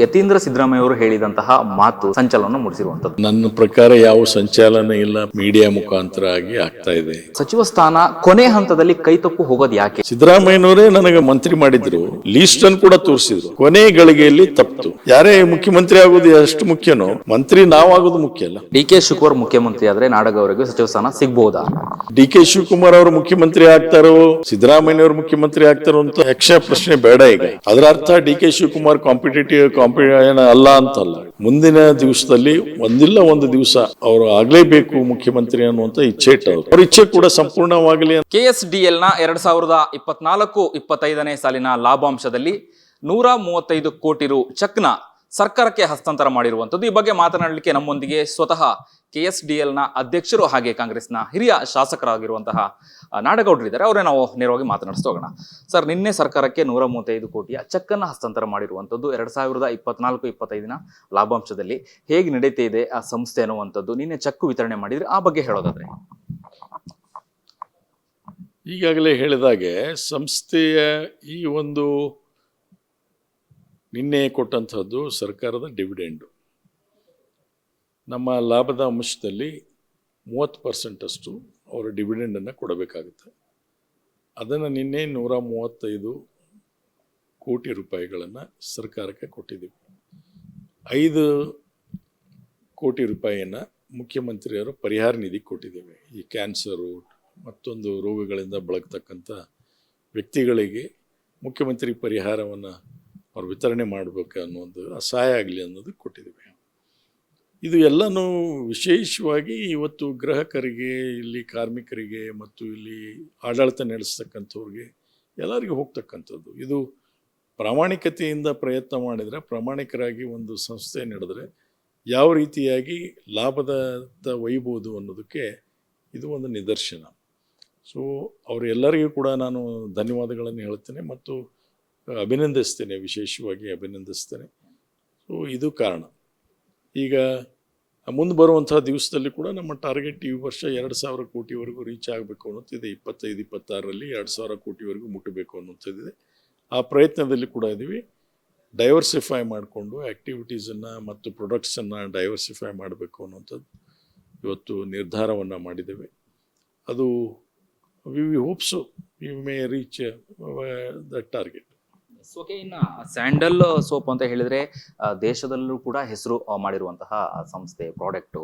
ಯತೀಂದ್ರ ಸಿದ್ದರಾಮಯ್ಯ ಅವರು ಹೇಳಿದಂತಹ ಮಾತು ಸಂಚಲನ ಮೂಡಿಸಿರುವಂತದ್ದು ನನ್ನ ಪ್ರಕಾರ ಯಾವ ಸಂಚಾಲನ ಇಲ್ಲ ಮೀಡಿಯಾ ಮುಖಾಂತರ ಆಗಿ ಆಗ್ತಾ ಇದೆ. ಸಚಿವ ಸ್ಥಾನ ಕೊನೆ ಹಂತದಲ್ಲಿ ಕೈತಪ್ಪು ಹೋಗೋದು ಯಾಕೆ? ಸಿದ್ದರಾಮಯ್ಯನವರೇ ನನಗೆ ಮಂತ್ರಿ ಮಾಡಿದ್ರು ಲೀಸ್ಟ್ ಅನ್ನು ಕೂಡ ತೋರಿಸಿದ್ರು. ಕೊನೆ ಗಳಿಗೆಯಲ್ಲಿ ತಪ್ಪು. ಯಾರೇ ಮುಖ್ಯಮಂತ್ರಿ ಆಗೋದು ಎಷ್ಟು ಮುಖ್ಯನೋ ಮಂತ್ರಿ ನಾವಾಗೋದು ಮುಖ್ಯ ಅಲ್ಲ. ಡಿ ಕೆ ಶಿವಕುಮಾರ್ ಮುಖ್ಯಮಂತ್ರಿ ಆದ್ರೆ ನಾಡಗೌರಿಗೆ ಸಚಿವ ಸ್ಥಾನ ಸಿಗಬಹುದಾ ಡಿ ಕೆ ಶಿವಕುಮಾರ್ ಅವರು ಮುಖ್ಯಮಂತ್ರಿ ಆಗ್ತಾರೋ, ಸಿದ್ದರಾಮಯ್ಯ ಅವರು ಮುಖ್ಯಮಂತ್ರಿ ಆಗ್ತಾರೋ ಅಂತ ಯಕ್ಷ ಪ್ರಶ್ನೆ ಬೇಡ ಈಗ. ಅದರ ಅರ್ಥ ಡಿ ಕೆ ಶಿವಕುಮಾರ್ ಕಾಂಪಿಟೇಟಿವ್ ಕಾಂಪಿ ಅಲ್ಲ ಅಂತಲ್ಲ. ಮುಂದಿನ ದಿವಸದಲ್ಲಿ ಒಂದಿಲ್ಲ ಒಂದು ದಿವಸ ಅವರು ಆಗ್ಲೇಬೇಕು ಮುಖ್ಯಮಂತ್ರಿ ಅನ್ನುವಂತ ಇಚ್ಛೆ ಅವ್ರ ಇಚ್ಛೆ ಕೂಡ ಸಂಪೂರ್ಣವಾಗಲಿ ಕೆಎಸ್ಡಿಎಲ್ನ ಎರಡ್ ಸಾವಿರದ ಇಪ್ಪತ್ನಾಲ್ಕು, ಇಪ್ಪತ್ತೈದನೇ ಸಾಲಿನ ಲಾಭಾಂಶದಲ್ಲಿ ನೂರ ಮೂವತ್ತೈದು ಕೋಟಿ ರು ಚೆಕ್ನ ಸರ್ಕಾರಕ್ಕೆ ಹಸ್ತಾಂತರ ಮಾಡಿರುವಂಥದ್ದು. ಈ ಬಗ್ಗೆ ಮಾತನಾಡಲಿಕ್ಕೆ ನಮ್ಮೊಂದಿಗೆ ಸ್ವತಃ ಕೆಎಸ್ಡಿಎಲ್ನ ಅಧ್ಯಕ್ಷರು ಹಾಗೆ ಕಾಂಗ್ರೆಸ್ನ ಹಿರಿಯ ಶಾಸಕರಾಗಿರುವಂತಹ ನಾಡಗೌಡರು ಇದ್ದಾರೆ. ಅವರೇ ನಾವು ನೇರವಾಗಿ ಮಾತನಾಡಿಸ್ತಾ ಸರ್, ನಿನ್ನೆ ಸರ್ಕಾರಕ್ಕೆ ನೂರ ಮೂವತ್ತೈದು ಕೋಟಿಯ ಚೆಕ್ಕನ್ನು ಹಸ್ತಾಂತರ ಮಾಡಿರುವಂಥದ್ದು ಎರಡು ಸಾವಿರದ ಇಪ್ಪತ್ನಾಲ್ಕು, ಇಪ್ಪತ್ತೈದಿನ ಲಾಭಾಂಶದಲ್ಲಿ ಹೇಗೆ ನಡೀತಾ ಇದೆ ಆ ಸಂಸ್ಥೆ ಅನ್ನುವಂಥದ್ದು ನಿನ್ನೆ ಚೆಕ್ ವಿತರಣೆ ಮಾಡಿದ್ರೆ. ಆ ಬಗ್ಗೆ ಹೇಳೋದಾದ್ರೆ. ಈಗಾಗಲೇ ಹೇಳಿದಾಗೆ ಸಂಸ್ಥೆಯ ಈ ಒಂದು ನಿನ್ನೆ ಕೊಟ್ಟಂಥದ್ದು ಸರ್ಕಾರದ ಡಿವಿಡೆಂಡು. ನಮ್ಮ ಲಾಭದ ಅಂಶದಲ್ಲಿ ಮೂವತ್ತು ಪರ್ಸೆಂಟಷ್ಟು ಅವರು ಡಿವಿಡೆಂಡನ್ನು ಕೊಡಬೇಕಾಗುತ್ತೆ. ಅದನ್ನು ನಿನ್ನೆ ನೂರ ಮೂವತ್ತೈದು ಕೋಟಿ ರೂಪಾಯಿಗಳನ್ನು ಸರ್ಕಾರಕ್ಕೆ ಕೊಟ್ಟಿದ್ದೀವಿ. ಐದು ಕೋಟಿ ರೂಪಾಯಿಯನ್ನು ಮುಖ್ಯಮಂತ್ರಿಯವರು ಪರಿಹಾರ ನಿಧಿಗೆ ಕೊಟ್ಟಿದ್ದೇವೆ. ಈ ಕ್ಯಾನ್ಸರು ಮತ್ತೊಂದು ರೋಗಗಳಿಂದ ಬಳಗ್ತಕ್ಕಂಥ ವ್ಯಕ್ತಿಗಳಿಗೆ ಮುಖ್ಯಮಂತ್ರಿ ಪರಿಹಾರವನ್ನು ಅವ್ರು ವಿತರಣೆ ಮಾಡಬೇಕು ಒಂದು ಅಸಹಾಯ ಆಗಲಿ ಅನ್ನೋದು ಕೊಟ್ಟಿದ್ದೀವಿ. ಇದು ಎಲ್ಲನೂ ವಿಶೇಷವಾಗಿ ಇವತ್ತು ಗ್ರಾಹಕರಿಗೆ, ಇಲ್ಲಿ ಕಾರ್ಮಿಕರಿಗೆ ಮತ್ತು ಇಲ್ಲಿ ಆಡಳಿತ ನಡೆಸ್ತಕ್ಕಂಥವ್ರಿಗೆ ಎಲ್ಲರಿಗೂ ಹೋಗ್ತಕ್ಕಂಥದ್ದು. ಇದು ಪ್ರಾಮಾಣಿಕತೆಯಿಂದ ಪ್ರಯತ್ನ ಮಾಡಿದರೆ, ಪ್ರಾಮಾಣಿಕರಾಗಿ ಒಂದು ಸಂಸ್ಥೆ ನಡೆದರೆ ಯಾವ ರೀತಿಯಾಗಿ ಲಾಭದ ಒಯ್ಬೋದು ಅನ್ನೋದಕ್ಕೆ ಇದು ಒಂದು ನಿದರ್ಶನ. ಸೊ ಅವರೆಲ್ಲರಿಗೂ ಕೂಡ ನಾನು ಧನ್ಯವಾದಗಳನ್ನು ಹೇಳ್ತೇನೆ ಮತ್ತು ಅಭಿನಂದಿಸ್ತೇನೆ, ವಿಶೇಷವಾಗಿ ಅಭಿನಂದಿಸ್ತೇನೆ. ಸೊ ಇದು ಕಾರಣ. ಈಗ ಮುಂದೆ ಬರುವಂಥ ದಿವಸದಲ್ಲಿ ಕೂಡ ನಮ್ಮ ಟಾರ್ಗೆಟ್ ಈ ವರ್ಷ ಎರಡು ಸಾವಿರ ಕೋಟಿವರೆಗೂ ರೀಚ್ ಆಗಬೇಕು ಅನ್ನೋಂಥದ್ದು ಇಪ್ಪತ್ತೈದು, ಇಪ್ಪತ್ತಾರರಲ್ಲಿ ಎರಡು ಸಾವಿರ ಕೋಟಿವರೆಗೂ ಮುಟ್ಟಬೇಕು ಅನ್ನೋಂಥದ್ದಿದೆ ಆ ಪ್ರಯತ್ನದಲ್ಲಿ ಕೂಡ ಇದ್ದೀವಿ ಡೈವರ್ಸಿಫೈ ಮಾಡಿಕೊಂಡು ಆ್ಯಕ್ಟಿವಿಟೀಸನ್ನು ಮತ್ತು ಪ್ರೊಡಕ್ಟ್ಸನ್ನು ಡೈವರ್ಸಿಫೈ ಮಾಡಬೇಕು ಅನ್ನೋಂಥದ್ದು ಇವತ್ತು ನಿರ್ಧಾರವನ್ನು ಮಾಡಿದ್ದೇವೆ. ಅದು we we hopes we may reach the target okay ಇನ್ನು ಸ್ಯಾಂಡಲ್ ಸೋಪ್ ಅಂತ ಹೇಳಿದ್ರೆ ದೇಶದಲ್ಲೂ ಕೂಡ ಹೆಸರು ಮಾಡಿರುವಂತಹ ಸಂಸ್ಥೆ, ಪ್ರಾಡಕ್ಟ್.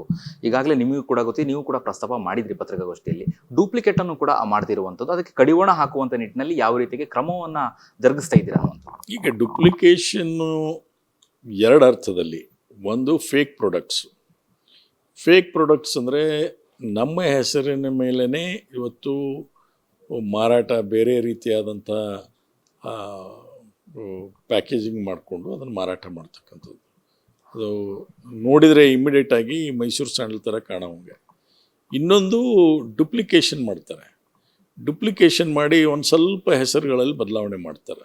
ಈಗಾಗಲೇ ನಿಮಗೂ ಕೂಡ ಗೊತ್ತಿ, ನೀವು ಕೂಡ ಪ್ರಸ್ತಾಪ ಮಾಡಿದ್ರಿ ಪತ್ರಿಕಾಗೋಷ್ಠಿಯಲ್ಲಿ. ಡೂಪ್ಲಿಕೇಟ್ ಅನ್ನು ಕೂಡ ಮಾಡ್ತಿರುವಂಥದ್ದು. ಅದಕ್ಕೆ ಕಡಿವಾಣ ಹಾಕುವಂತ ನಿಟ್ಟಿನಲ್ಲಿ ಯಾವ ರೀತಿಗೆ ಕ್ರಮವನ್ನ ಜರುಗಿಸ್ತಾ ಇದ್ದೀರಾ ಈಗ ಡುಪ್ಲಿಕೇಶನ್ನು ಎರಡು ಅರ್ಥದಲ್ಲಿ. ಒಂದು, ಫೇಕ್ ಪ್ರಾಡಕ್ಟ್ಸ್. ಫೇಕ್ ಪ್ರಾಡಕ್ಟ್ಸ್ ಅಂದರೆ ನಮ್ಮ ಹೆಸರಿನ ಮೇಲೇ ಇವತ್ತು ಮಾರಾಟ ಬೇರೆ ರೀತಿಯಾದಂಥ ಪ್ಯಾಕೇಜಿಂಗ್ ಮಾಡಿಕೊಂಡು ಅದನ್ನು ಮಾರಾಟ ಮಾಡ್ತಕ್ಕಂಥದ್ದು. ಅದು ನೋಡಿದರೆ ಈ ಮೈಸೂರು ಸ್ಯಾಂಡಲ್ ಥರ ಕಾಣೋವಂಗೆ ಇನ್ನೊಂದು ಡುಪ್ಲಿಕೇಶನ್ ಮಾಡ್ತಾರೆ. ಡುಪ್ಲಿಕೇಶನ್ ಮಾಡಿ ಒಂದು ಸ್ವಲ್ಪ ಹೆಸರುಗಳಲ್ಲಿ ಬದಲಾವಣೆ ಮಾಡ್ತಾರೆ.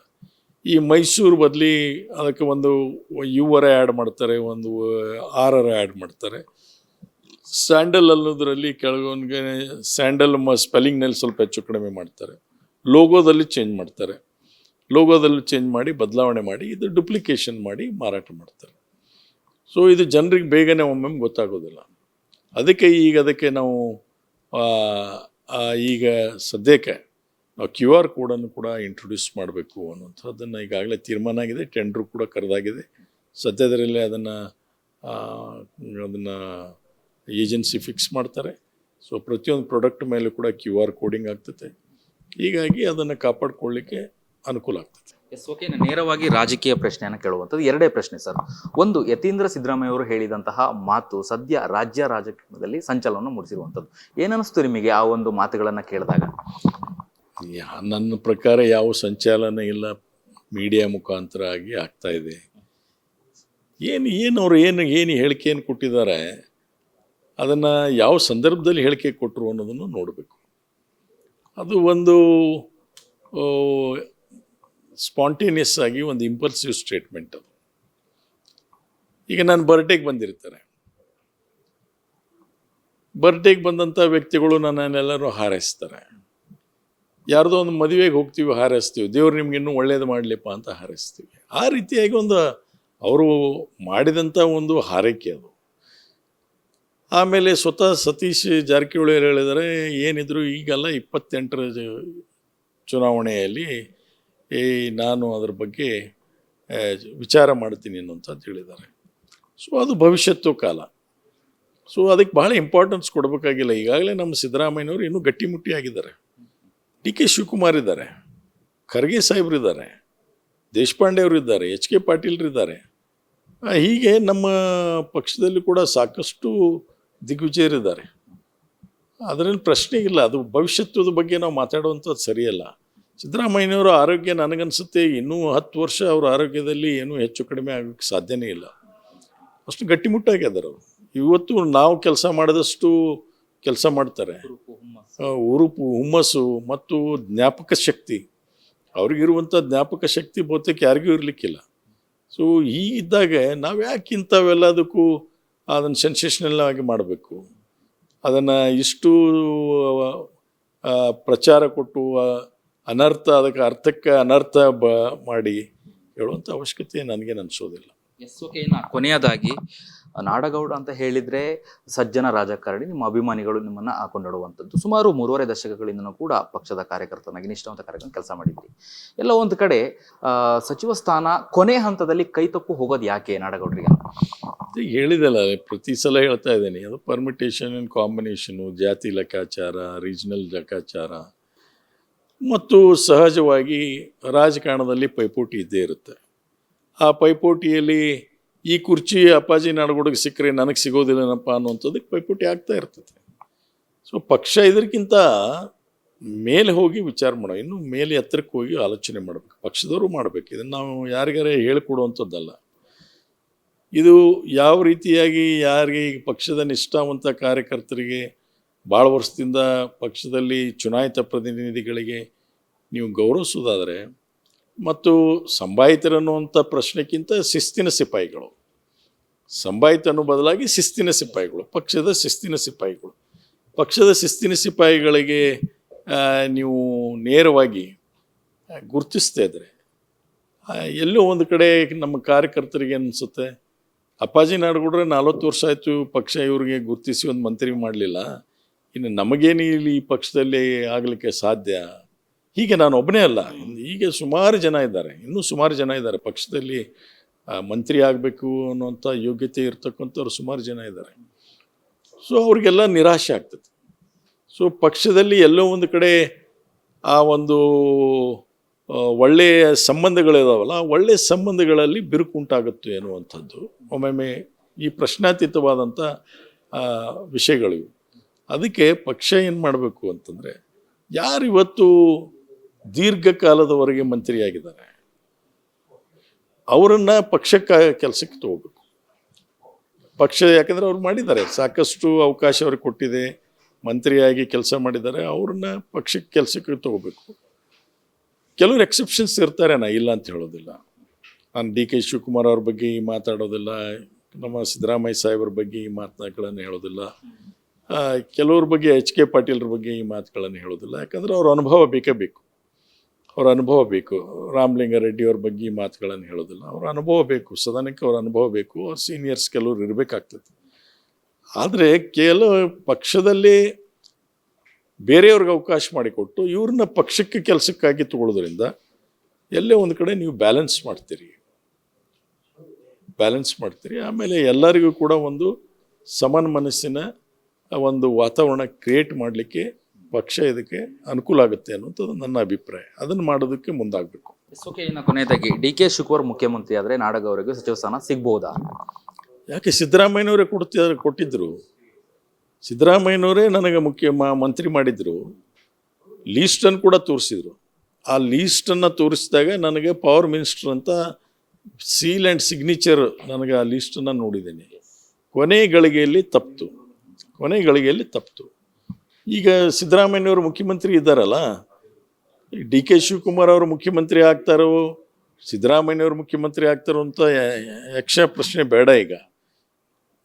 ಈ ಮೈಸೂರು ಬದಲಿ ಅದಕ್ಕೆ ಒಂದು ಯುವರೆ ಆ್ಯಡ್ ಮಾಡ್ತಾರೆ, ಒಂದು ಆರರ ಆ್ಯಡ್ ಮಾಡ್ತಾರೆ. ಸ್ಯಾಂಡಲ್ ಅನ್ನೋದ್ರಲ್ಲಿ ಕೆಳಗೊಂದು ಸ್ಯಾಂಡಲ್ ಮ ಸ್ಪೆಲ್ಲಿಂಗ್ನಲ್ಲಿ ಸ್ವಲ್ಪ ಹೆಚ್ಚು ಕಡಿಮೆ ಮಾಡ್ತಾರೆ. ಲೋಗೋದಲ್ಲಿ ಚೇಂಜ್ ಮಾಡ್ತಾರೆ. ಲೋಗೋದಲ್ಲಿ ಚೇಂಜ್ ಮಾಡಿ, ಬದಲಾವಣೆ ಮಾಡಿ, ಇದು ಡುಪ್ಲಿಕೇಶನ್ ಮಾಡಿ ಮಾರಾಟ ಮಾಡ್ತಾರೆ. ಸೊ ಇದು ಜನರಿಗೆ ಬೇಗನೆ ಒಮ್ಮೊಮ್ಮೆ ಗೊತ್ತಾಗೋದಿಲ್ಲ. ಅದಕ್ಕೆ ಈಗ ಅದಕ್ಕೆ ನಾವು ಈಗ ಸದ್ಯಕ್ಕೆ ನಾವು ಕ್ಯೂ ಆರ್ ಕೋಡನ್ನು ಕೂಡ ಇಂಟ್ರೊಡ್ಯೂಸ್ ಮಾಡಬೇಕು ಅನ್ನೋಂಥದ್ದನ್ನು ಈಗಾಗಲೇ ತೀರ್ಮಾನ ಆಗಿದೆ. ಟೆಂಡ್ರು ಕೂಡ ಕರೆದಾಗಿದೆ. ಸದ್ಯದರಲ್ಲೇ ಅದನ್ನು ಅದನ್ನು ಏಜೆನ್ಸಿ ಫಿಕ್ಸ್ ಮಾಡ್ತಾರೆ. ಸೊ ಪ್ರತಿಯೊಂದು ಪ್ರಾಡಕ್ಟ್ ಮೇಲೆ ಕೂಡ ಕ್ಯೂ ಆರ್ ಕೋಡಿಂಗ್ ಆಗ್ತದೆ. ಹೀಗಾಗಿ ಅದನ್ನು ಕಾಪಾಡ್ಕೊಳ್ಳಿಕ್ಕೆ ಅನುಕೂಲ ಆಗ್ತದೆ. ಎಸ್ ಓಕೆ ನೇರವಾಗಿ ರಾಜಕೀಯ ಪ್ರಶ್ನೆಯನ್ನು ಕೇಳುವಂಥದ್ದು ಎರಡೇ ಪ್ರಶ್ನೆ ಸರ್. ಒಂದು ಯತೀಂದ್ರ ಸಿದ್ದರಾಮಯ್ಯ ಅವರು ಹೇಳಿದಂತಹ ಮಾತು ಸದ್ಯ ರಾಜ್ಯ ರಾಜಕೀಯದಲ್ಲಿ ಸಂಚಲನ ಮೂಡಿಸಿರುವಂಥದ್ದು. ಏನನ್ನಿಸ್ತು ನಿಮಗೆ ಆ ಒಂದು ಮಾತುಗಳನ್ನು ಕೇಳಿದಾಗ? ನನ್ನ ಪ್ರಕಾರ ಯಾವ ಸಂಚಾಲನ ಇಲ್ಲ ಮೀಡಿಯಾ ಮುಖಾಂತರ ಆಗಿ ಆಗ್ತಾ ಇದೆ. ಏನು ಏನು ಅವರು ಏನು ಏನು ಹೇಳಿಕೆಯನ್ನು ಕೊಟ್ಟಿದ್ದಾರೆ ಅದನ್ನು ಯಾವ ಸಂದರ್ಭದಲ್ಲಿ ಹೇಳಿಕೆ ಕೊಟ್ಟರು ಅನ್ನೋದನ್ನು ನೋಡಬೇಕು. ಅದು ಒಂದು ಸ್ಪಾಂಟೇನಿಯಸ್ ಆಗಿ ಒಂದು ಇಂಪಲ್ಸಿವ್ ಸ್ಟೇಟ್ಮೆಂಟ್ ಅದು. ಈಗ ನಾನು ಬರ್ಡೇಗೆ ಬಂದಿರ್ತಾರೆ. ಬರ್ಡೇಗೆ ಬಂದಂಥ ವ್ಯಕ್ತಿಗಳು ನನ್ನನ್ನೆಲ್ಲರೂ ಹಾರೈಸ್ತಾರೆ. ಯಾರ್ದೋ ಒಂದು ಮದುವೆಗೆ ಹೋಗ್ತೀವಿ, ಹಾರೈಸ್ತೀವಿ. ದೇವ್ರು ನಿಮ್ಗೆ ಇನ್ನೂ ಒಳ್ಳೇದು ಮಾಡಲಿಪ್ಪ ಅಂತ ಹಾರೈಸ್ತೀವಿ. ಆ ರೀತಿಯಾಗಿ ಒಂದು ಅವರು ಮಾಡಿದಂಥ ಒಂದು ಹಾರೈಕೆ ಅದು. ಆಮೇಲೆ ಸ್ವತಃ ಸತೀಶ್ ಜಾರಕಿಹೊಳಿ ಹೇಳಿದರೆ ಏನಿದ್ರು ಈಗೆಲ್ಲ ಇಪ್ಪತ್ತೆಂಟರ ಚುನಾವಣೆಯಲ್ಲಿ ಏ, ನಾನು ಅದ್ರ ಬಗ್ಗೆ ವಿಚಾರ ಮಾಡ್ತೀನಿ ಅಂತ ಹೇಳಿದ್ದಾರೆ. ಸೊ ಅದು ಭವಿಷ್ಯತ್ತು ಕಾಲ. ಸೊ ಅದಕ್ಕೆ ಬಹಳ ಇಂಪಾರ್ಟೆನ್ಸ್ ಕೊಡಬೇಕಾಗಿಲ್ಲ. ಈಗಾಗಲೇ ನಮ್ಮ ಸಿದ್ದರಾಮಯ್ಯನವರು ಇನ್ನೂ ಗಟ್ಟಿಮುಟ್ಟಿಯಾಗಿದ್ದಾರೆ ಡಿ ಕೆ ಶಿವಕುಮಾರ್ ಇದ್ದಾರೆ. ಖರ್ಗೆ ಸಾಹೇಬ್ರು ಇದ್ದಾರೆ. ದೇಶಪಾಂಡೆ ಅವರು ಇದ್ದಾರೆ. ಎಚ್ ಕೆ ಪಾಟೀಲ್ರಿದ್ದಾರೆ ಇದ್ದಾರೆ ಹೀಗೆ ನಮ್ಮ ಪಕ್ಷದಲ್ಲಿ ಕೂಡ ಸಾಕಷ್ಟು ದಿಗ್ವಿಜಯರಿದ್ದಾರೆ. ಅದರಲ್ಲಿ ಪ್ರಶ್ನೆ ಇಲ್ಲ. ಅದು ಭವಿಷ್ಯತ್ವದ ಬಗ್ಗೆ ನಾವು ಮಾತಾಡುವಂಥದ್ದು ಸರಿಯಲ್ಲ. ಸಿದ್ದರಾಮಯ್ಯನವರ ಆರೋಗ್ಯ ನನಗನ್ಸುತ್ತೆ ಇನ್ನೂ ಹತ್ತು ವರ್ಷ ಅವರ ಆರೋಗ್ಯದಲ್ಲಿ ಏನೂ ಹೆಚ್ಚು ಕಡಿಮೆ ಆಗೋಕ್ಕೆ ಸಾಧ್ಯನೇ ಇಲ್ಲ. ಅಷ್ಟು ಗಟ್ಟಿಮುಟ್ಟಾಗಿದ್ದಾರೆ ಅವರು. ಇವತ್ತು ನಾವು ಕೆಲಸ ಮಾಡಿದಷ್ಟು ಕೆಲಸ ಮಾಡ್ತಾರೆ. ಉರುಪು ಹುಮ್ಮಸ್ಸು ಮತ್ತು ಜ್ಞಾಪಕ ಶಕ್ತಿ. ಅವ್ರಿಗಿರುವಂಥ ಜ್ಞಾಪಕ ಶಕ್ತಿ ಬಹುತೇಕ ಯಾರಿಗೂ ಇರಲಿಕ್ಕಿಲ್ಲ. ಸೊ ಹೀಗಿದ್ದಾಗ ನಾವು ಯಾಕೆ ಇಂಥವೆಲ್ಲದಕ್ಕೂ ಅದನ್ನು ಸೆನ್ಸೇಷನಲ್ ಆಗಿ ಮಾಡಬೇಕು? ಅದನ್ನು ಇಷ್ಟು ಪ್ರಚಾರ ಕೊಟ್ಟು ಅನರ್ಥ ಅದಕ್ಕೆ ಅರ್ಥಕ್ಕೆ ಅನರ್ಥ ಬ ಮಾಡಿ ಹೇಳುವಂಥ ಅವಶ್ಯಕತೆ ನನಗೆ ಅನಿಸೋದಿಲ್ಲ. ಎಸ್ ಓಕೆ ಇನ್ನು ಕೊನೆಯದಾಗಿ ನಾಡಗೌಡ ಅಂತ ಹೇಳಿದರೆ ಸಜ್ಜನ ರಾಜಕಾರಣಿ ನಿಮ್ಮ ಅಭಿಮಾನಿಗಳು ನಿಮ್ಮನ್ನು ಕೊಂಡಾಡುವಂಥದ್ದು ಸುಮಾರು ಮೂರುವರೆ ದಶಕಗಳಿಂದನೂ ಕೂಡ ಪಕ್ಷದ ಕಾರ್ಯಕರ್ತನಾಗಿ ನಿಷ್ಠಾವಂತ ಕಾರ್ಯಕ್ರಮ ಕೆಲಸ ಮಾಡಿದ್ವಿ ಎಲ್ಲ ಒಂದು ಕಡೆ ಸಚಿವ ಸ್ಥಾನ ಕೊನೆ ಹಂತದಲ್ಲಿ ಕೈ ತಪ್ಪು ಹೋಗೋದು ಯಾಕೆ ನಾಡಗೌಡರಿಗೆ? ಹೇಳಿದಲ್ಲ ಪ್ರತಿ ಸಲ ಹೇಳ್ತಾ ಇದ್ದೀನಿ ಅದು ಪರ್ಮಿಟೇಷನ್ ಆ್ಯಂಡ್ ಕಾಂಬಿನೇಷನು ಜಾತಿ ಲೆಕ್ಕಾಚಾರ ರೀಜನಲ್ ಲೆಕ್ಕಾಚಾರ. ಮತ್ತು ಸಹಜವಾಗಿ ರಾಜಕಾರಣದಲ್ಲಿ ಪೈಪೋಟಿ ಇದ್ದೇ ಇರುತ್ತೆ. ಆ ಪೈಪೋಟಿಯಲ್ಲಿ ಈ ಕುರ್ಚಿ ಅಪ್ಪಾಜಿ ನಾಡಗೌಡಗೆ ಸಿಕ್ಕರೆ ನನಗೆ ಸಿಗೋದಿಲ್ಲನಪ್ಪ ಅನ್ನುವಂಥದ್ದಕ್ಕೆ ಪೈಪೋಟಿ ಆಗ್ತಾ ಇರ್ತದೆ. ಸೊ ಪಕ್ಷ ಇದಕ್ಕಿಂತ ಮೇಲೆ ಹೋಗಿ ವಿಚಾರ ಮಾಡೋ ಇನ್ನು ಮೇಲೆ ಎತ್ತರಕ್ಕೆ ಹೋಗಿ ಆಲೋಚನೆ ಮಾಡಬೇಕು. ಪಕ್ಷದವರು ಮಾಡಬೇಕು. ಇದನ್ನು ನಾವು ಯಾರಿಗಾರ ಹೇಳಿಕೊಡುವಂಥದ್ದಲ್ಲ. ಇದು ಯಾವ ರೀತಿಯಾಗಿ ಯಾರಿಗೆ ಈಗ ಪಕ್ಷದ ನಿಷ್ಠಾವಂತ ಕಾರ್ಯಕರ್ತರಿಗೆ ಭಾಳ ವರ್ಷದಿಂದ ಪಕ್ಷದಲ್ಲಿ ಚುನಾಯಿತ ಪ್ರತಿನಿಧಿಗಳಿಗೆ ನೀವು ಗೌರವಿಸೋದಾದರೆ ಮತ್ತು ಸಂಭಾಯಿತರನ್ನುವಂಥ ಪ್ರಶ್ನೆಗಿಂತ ಶಿಸ್ತಿನ ಸಿಪಾಯಿಗಳು. ಸಂಭಾಯಿತನು ಬದಲಾಗಿ ಶಿಸ್ತಿನ ಸಿಪಾಯಿಗಳು, ಪಕ್ಷದ ಶಿಸ್ತಿನ ಸಿಪಾಯಿಗಳು. ಪಕ್ಷದ ಶಿಸ್ತಿನ ಸಿಪಾಯಿಗಳಿಗೆ ನೀವು ನೇರವಾಗಿ ಗುರುತಿಸ್ತಾ ಇದ್ದರೆ ಎಲ್ಲೋ ಒಂದು ಕಡೆ ನಮ್ಮ ಕಾರ್ಯಕರ್ತರಿಗೆ ಅನಿಸುತ್ತೆ, ಅಪ್ಪಾಜಿ ನಾಡಗೌಡ್ರೆ ನಲ್ವತ್ತು ವರ್ಷ ಆಯಿತು ಪಕ್ಷ ಇವರಿಗೆ ಗುರುತಿಸಿ ಒಂದು ಮಂತ್ರಿ ಮಾಡಲಿಲ್ಲ ಇನ್ನು ನಮಗೇನು ಇಲ್ಲಿ ಈ ಪಕ್ಷದಲ್ಲಿ ಆಗಲಿಕ್ಕೆ ಸಾಧ್ಯ? ಹೀಗೆ ನಾನು ಒಬ್ಬನೇ ಅಲ್ಲ. ಹೀಗೆ ಸುಮಾರು ಜನ ಇದ್ದಾರೆ. ಇನ್ನೂ ಸುಮಾರು ಜನ ಇದ್ದಾರೆ. ಪಕ್ಷದಲ್ಲಿ ಮಂತ್ರಿ ಆಗಬೇಕು ಅನ್ನುವಂಥ ಯೋಗ್ಯತೆ ಇರ್ತಕ್ಕಂಥವ್ರು ಸುಮಾರು ಜನ ಇದ್ದಾರೆ. ಸೊ ಅವ್ರಿಗೆಲ್ಲ ನಿರಾಶೆ ಆಗ್ತದೆ. ಸೊ ಪಕ್ಷದಲ್ಲಿ ಎಲ್ಲೋ ಒಂದು ಕಡೆ ಆ ಒಂದು ಒಳ್ಳೆಯ ಸಂಬಂಧಗಳಿದಾವಲ್ಲ, ಆ ಒಳ್ಳೆಯ ಸಂಬಂಧಗಳಲ್ಲಿ ಬಿರುಕು ಉಂಟಾಗುತ್ತೆ ಎನ್ನುವಂಥದ್ದು ಒಮ್ಮೊಮ್ಮೆ ಈ ಪ್ರಶ್ನಾತೀತವಾದಂಥ ವಿಷಯಗಳಿವು. ಅದಕ್ಕೆ ಪಕ್ಷ ಏನು ಮಾಡಬೇಕು ಅಂತಂದರೆ, ಯಾರು ಇವತ್ತು ದೀರ್ಘಕಾಲದವರೆಗೆ ಮಂತ್ರಿಯಾಗಿದ್ದಾರೆ, ಅವರನ್ನು ಪಕ್ಷಕ್ಕೆ, ಕೆಲಸಕ್ಕೆ ತಗೋಬೇಕು. ಪಕ್ಷ ಯಾಕಂದರೆ ಅವ್ರು ಮಾಡಿದ್ದಾರೆ, ಸಾಕಷ್ಟು ಅವಕಾಶ ಅವ್ರಿಗೆ ಕೊಟ್ಟಿದೆ, ಮಂತ್ರಿಯಾಗಿ ಕೆಲಸ ಮಾಡಿದ್ದಾರೆ, ಅವ್ರನ್ನ ಪಕ್ಷಕ್ಕೆ, ಕೆಲಸಕ್ಕೆ ತಗೋಬೇಕು. ಕೆಲವರು ಎಕ್ಸೆಪ್ಷನ್ಸ್ ಇರ್ತಾರೆ ನಾ ಇಲ್ಲ ಅಂತ ಹೇಳೋದಿಲ್ಲ. ನಾನು ಡಿ ಕೆ ಶಿವಕುಮಾರ್ ಅವ್ರ ಬಗ್ಗೆ ಮಾತಾಡೋದಿಲ್ಲ, ನಮ್ಮ ಸಿದ್ದರಾಮಯ್ಯ ಸಾಹೇಬ್ರ ಬಗ್ಗೆ ಈ ಮಾತುಗಳನ್ನು ಹೇಳೋದಿಲ್ಲ. ಕೆಲವ್ರ ಬಗ್ಗೆ ಎಚ್ ಕೆ ಪಾಟೀಲ್ರ ಬಗ್ಗೆ ಈ ಮಾತುಗಳನ್ನು ಹೇಳೋದಿಲ್ಲ. ಯಾಕಂದ್ರೆ ಅವ್ರ ಅನುಭವ ಬೇಕೇ ಬೇಕು. ಅವ್ರ ಅನುಭವ ಬೇಕು. ರಾಮಲಿಂಗಾರೆಡ್ಡಿಯವ್ರ ಬಗ್ಗೆ ಈ ಮಾತುಗಳನ್ನು ಹೇಳೋದಿಲ್ಲ. ಅವ್ರ ಅನುಭವ ಬೇಕು. ಸದನಕ್ಕೆ ಅವ್ರ ಅನುಭವ ಬೇಕು. ಅವ್ರ ಸೀನಿಯರ್ಸ್ ಕೆಲವ್ರು ಇರಬೇಕಾಗ್ತದೆ. ಆದರೆ ಕೆಲವು ಪಕ್ಷದಲ್ಲಿ ಬೇರೆಯವ್ರಿಗೆ ಅವಕಾಶ ಮಾಡಿಕೊಟ್ಟು ಇವ್ರನ್ನ ಪಕ್ಷಕ್ಕೆ ಕೆಲಸಕ್ಕಾಗಿ ತಗೊಳ್ಳೋದ್ರಿಂದ ಎಲ್ಲೇ ಒಂದು ಕಡೆ ನೀವು ಬ್ಯಾಲೆನ್ಸ್ ಮಾಡ್ತೀರಿ. ಬ್ಯಾಲೆನ್ಸ್ ಮಾಡ್ತೀರಿ. ಆಮೇಲೆ ಎಲ್ಲರಿಗೂ ಕೂಡ ಒಂದು ಸಮನ್ ಮನಸ್ಸಿನ ಒಂದು ವಾತಾವರಣ ಕ್ರಿಯೇಟ್ ಮಾಡಲಿಕ್ಕೆ ಪಕ್ಷ ಇದಕ್ಕೆ ಅನುಕೂಲ ಆಗುತ್ತೆ ಅನ್ನುವಂಥದ್ದು ನನ್ನ ಅಭಿಪ್ರಾಯ. ಅದನ್ನು ಮಾಡೋದಕ್ಕೆ ಮುಂದಾಗಬೇಕು. ಓಕೆ ಇನ್ನು ಕೊನೆಯದಾಗಿ ಡಿ ಕೆ ಶಿವಕುಮಾರ್ ಮುಖ್ಯಮಂತ್ರಿ ಆದ್ರೆ ನಾಡಗೌಡರಿಗೆ ಸಚಿವ ಸ್ಥಾನ ಸಿಗ್ಬೋದಾ? ಯಾಕೆ ಸಿದ್ದರಾಮಯ್ಯನವರೇ ಕೊಡ್ತಿದ್ದಾರೆ ಕೊಟ್ಟಿದ್ದರು ಸಿದ್ದರಾಮಯ್ಯನವರೇ ನನಗೆ ಮುಖ್ಯ ಮ- ಮಂತ್ರಿ ಮಾಡಿದ್ರು. ಲೀಸ್ಟನ್ನು ಕೂಡ ತೋರಿಸಿದರು. ಆ ಲೀಸ್ಟನ್ನು ತೋರಿಸಿದಾಗ ನನಗೆ ಪವರ್ ಮಿನಿಸ್ಟರ್ ಅಂತ ಸೀಲ್ ಆ್ಯಂಡ್ ಸಿಗ್ನೇಚರ್ ನನಗೆ ಆ ಲೀಸ್ಟನ್ನು ನೋಡಿದ್ದೇನೆ. ಕೊನೆ ಗಳಿಗೆಯಲ್ಲಿ ತಪ್ಪಿತು ಕೊನೆ ಗಳಿಗೆಯಲ್ಲಿ ತಪ್ಪಿತು ಈಗ ಸಿದ್ದರಾಮಯ್ಯವರು ಮುಖ್ಯಮಂತ್ರಿ ಇದ್ದಾರಲ್ಲ ಡಿ ಕೆ ಶಿವಕುಮಾರ್ ಅವರು ಮುಖ್ಯಮಂತ್ರಿ ಆಗ್ತಾರೋ ಸಿದ್ದರಾಮಯ್ಯವರು ಮುಖ್ಯಮಂತ್ರಿ ಆಗ್ತಾರೋ ಅಂತ ಯಕ್ಷ ಪ್ರಶ್ನೆ ಬೇಡ ಈಗ.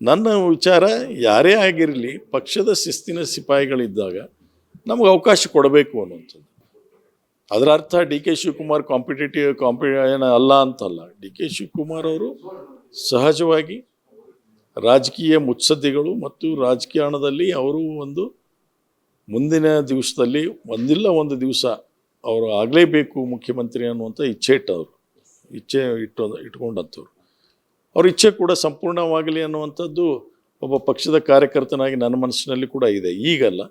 ನನ್ನ ವಿಚಾರ ಯಾರೇ ಆಗಿರಲಿ, ಪಕ್ಷದ ಶಿಸ್ತಿನ ಸಿಪಾಯಿಗಳಿದ್ದಾಗ ನಮಗೆ ಅವಕಾಶ ಕೊಡಬೇಕು ಅನ್ನುವಂಥದ್ದು. ಅದರ ಅರ್ಥ ಡಿ ಕೆ ಶಿವಕುಮಾರ್ ಕಾಂಪಿಟೇಟಿವ್ ಕಾಂಪಿ ಅಲ್ಲ ಅಂತಲ್ಲ. ಡಿ ಕೆ ಶಿವಕುಮಾರ್ ಅವರು ಸಹಜವಾಗಿ ರಾಜಕೀಯ ಮುತ್ಸದ್ದಿಗಳು ಮತ್ತು ರಾಜಕಾರಣದಲ್ಲಿ ಅವರು ಒಂದು ಮುಂದಿನ ದಿವಸದಲ್ಲಿ ಒಂದಿಲ್ಲ ಒಂದು ದಿವಸ ಅವರು ಆಗಲೇಬೇಕು ಮುಖ್ಯಮಂತ್ರಿ ಅನ್ನುವಂಥ ಇಚ್ಛೆ ಇಟ್ಟವರು. ಇಚ್ಛೆ ಇಟ್ಟು ಇಟ್ಕೊಂಡಂಥವ್ರು. ಅವ್ರ ಇಚ್ಛೆ ಕೂಡ ಸಂಪೂರ್ಣವಾಗಲಿ ಅನ್ನುವಂಥದ್ದು ಒಬ್ಬ ಪಕ್ಷದ ಕಾರ್ಯಕರ್ತನಾಗಿ ನನ್ನ ಮನಸ್ಸಿನಲ್ಲಿ ಕೂಡ ಇದೆ. ಈಗಲ್ಲ,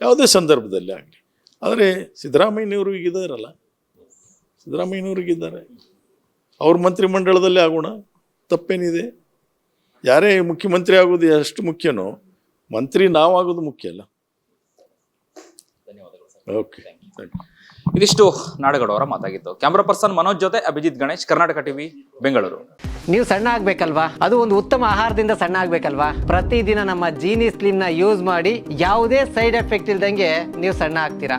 ಯಾವುದೇ ಸಂದರ್ಭದಲ್ಲಿ ಆಗಲಿ. ಆದರೆ ಸಿದ್ದರಾಮಯ್ಯನವರು ಈಗಿದ್ದಾರಲ್ಲ ಸಿದ್ದರಾಮಯ್ಯನವ್ರಿಗಿದ್ದಾರೆ ಅವ್ರ ಮಂತ್ರಿಮಂಡಲದಲ್ಲೇ ಆಗೋಣ. ತಪ್ಪೇನಿದೆ? ಯಾರೇ ಮುಖ್ಯಮಂತ್ರಿ ಆಗೋದು ಎಷ್ಟು ಮುಖ್ಯನೋ ಮಂತ್ರಿ ನಾವಾಗೋದು ಮುಖ್ಯ ಅಲ್ಲ. ಓಕೆ ಥ್ಯಾಂಕ್ ಯು ಇದಿಷ್ಟು ನಾಡಗೌಡ ಅವರ ಮಾತಾಗಿತ್ತು ಕ್ಯಾಮ್ರಾ ಪರ್ಸನ್ ಮನೋಜ್ ಜೊತೆ ಅಭಿಜಿತ್ ಗಣೇಶ್ ಕರ್ನಾಟಕ ಟಿವಿ ಬೆಂಗಳೂರು. ನೀವು ಸಣ್ಣ ಆಗ್ಬೇಕಲ್ವಾ? ಅದು ಒಂದು ಉತ್ತಮ ಆಹಾರದಿಂದ ಸಣ್ಣ ಆಗ್ಬೇಕಲ್ವಾ? ಪ್ರತಿದಿನ ನಮ್ಮ ಜೀನಿ ಸ್ಲಿಮ್ನ ಯೂಸ್ ಮಾಡಿ ಯಾವುದೇ ಸೈಡ್ ಎಫೆಕ್ಟ್ ಇಲ್ದಂಗೆ ನೀವು ಸಣ್ಣ ಆಗ್ತೀರಾ?